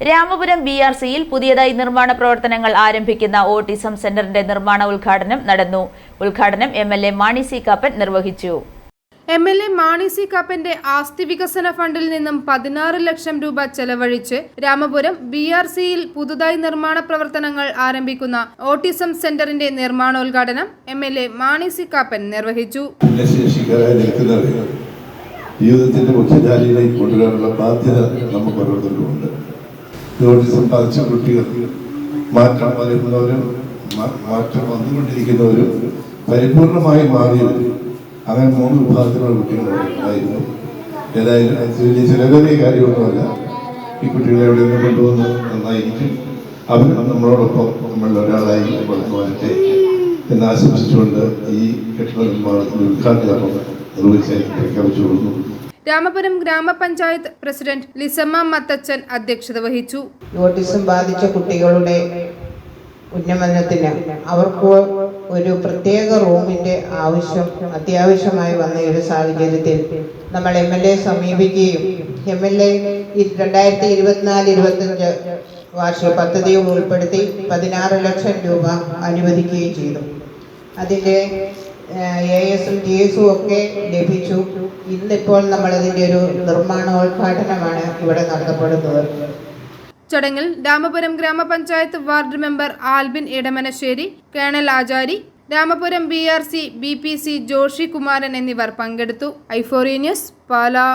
Ramapuram B R സിയിൽ പുതിയതായി നിർമ്മാണ പ്രവർത്തനങ്ങൾ ആരംഭിക്കുന്ന ഓട്ടിസം സെന്ററിന്റെ നിർമ്മാണ ഉദ്ഘാടനം നടന്നു. ഉദ്ഘാടനം M L A Mani C Kappan നിർവഹിച്ചു. M L A Mani C കാപ്പന്റെ ആസ്തി വികസന ഫണ്ടിൽ നിന്നും പതിനാറ് ലക്ഷം രൂപ ചെലവഴിച്ച് രാമപുരം ബി ആർ സിയിൽ പുതുതായി നിർമ്മാണ പ്രവർത്തനങ്ങൾ ആരംഭിക്കുന്ന ഓട്ടിസം സെന്ററിന്റെ നിർമ്മാണോദ്ഘാടനം M L A Mani C Kappan നിർവഹിച്ചു. ജീവിതത്തിന്റെ മുഖ്യധാരയിലേക്ക് കൊണ്ടുവരാനുള്ള ബാധ്യത നമുക്ക് ഓരോരുത്തർക്കുമുണ്ട് ഓട്ടിസം സമ്പാദിച്ച കുട്ടികൾ മാറ്റം വരുന്നവരും മാറ്റം വന്നുകൊണ്ടിരിക്കുന്നവരും പരിപൂർണമായി മാറിയത് അങ്ങനെ മൂന്ന് വിഭാഗത്തിലുള്ള കുട്ടികളായിരുന്നു ഏതായാലും അത് വലിയ ചിലവേറിയ കാര്യമൊന്നുമല്ല. ഈ കുട്ടികളെ എവിടെ നിന്ന് കൊണ്ടുവന്ന്? നന്നായിരിക്കും. അവർ നമ്മളോടൊപ്പം നമ്മൾ ഒരാളായി വളർന്നു വരട്ടെ എന്ന് ആശംസിച്ചുകൊണ്ട് ഈ കെട്ടിട നിർമ്മാണത്തിന്റെ ഉദ്ഘാടനം നിർവഹിച്ചായി പ്രഖ്യാപിച്ചു കൊടുക്കുന്നു രാമപുരം ഗ്രാമപഞ്ചായത്ത് പ്രസിഡന്റ് ലിസമ്മ മത്തച്ചൻ അധ്യക്ഷത വഹിച്ചു. ഓട്ടിസം ബാധിച്ച കുട്ടികളുടെ ഉന്നമനത്തിന് അവർക്ക് ഒരു പ്രത്യേക റൂമിന്റെ ആവശ്യം അത്യാവശ്യമായി വന്ന ഒരു സാഹചര്യത്തിൽ നമ്മൾ എം എൽ എ സമീപിക്കുകയും എം എൽ എ രണ്ടായിരത്തി ഇരുപത്തിനാല് ഇരുപത്തഞ്ച് വാർഷിക പദ്ധതിയിൽ ഉൾപ്പെടുത്തി പതിനാറ് ലക്ഷം രൂപ അനുവദിക്കുകയും ചെയ്തു. അതിന്റെ എ എസും ജി എസും ഒക്കെ ലഭിച്ചു. ഇന്നിപ്പോൾ നമ്മളതിന്റെ ഒരു നിർമ്മാണോദ്ഘാടനമാണ് ഇവിടെ നടത്തപ്പെടുന്നത്. ചടങ്ങിൽ Ramapuram gramapanchayat ward member Albin Edamanassery colonel Achari Ramapuram B R C B P C Joshi Kumaran എന്നിവർ പങ്കെടുത്തു. ഐഫോറി ന്യൂസ് പാലാ.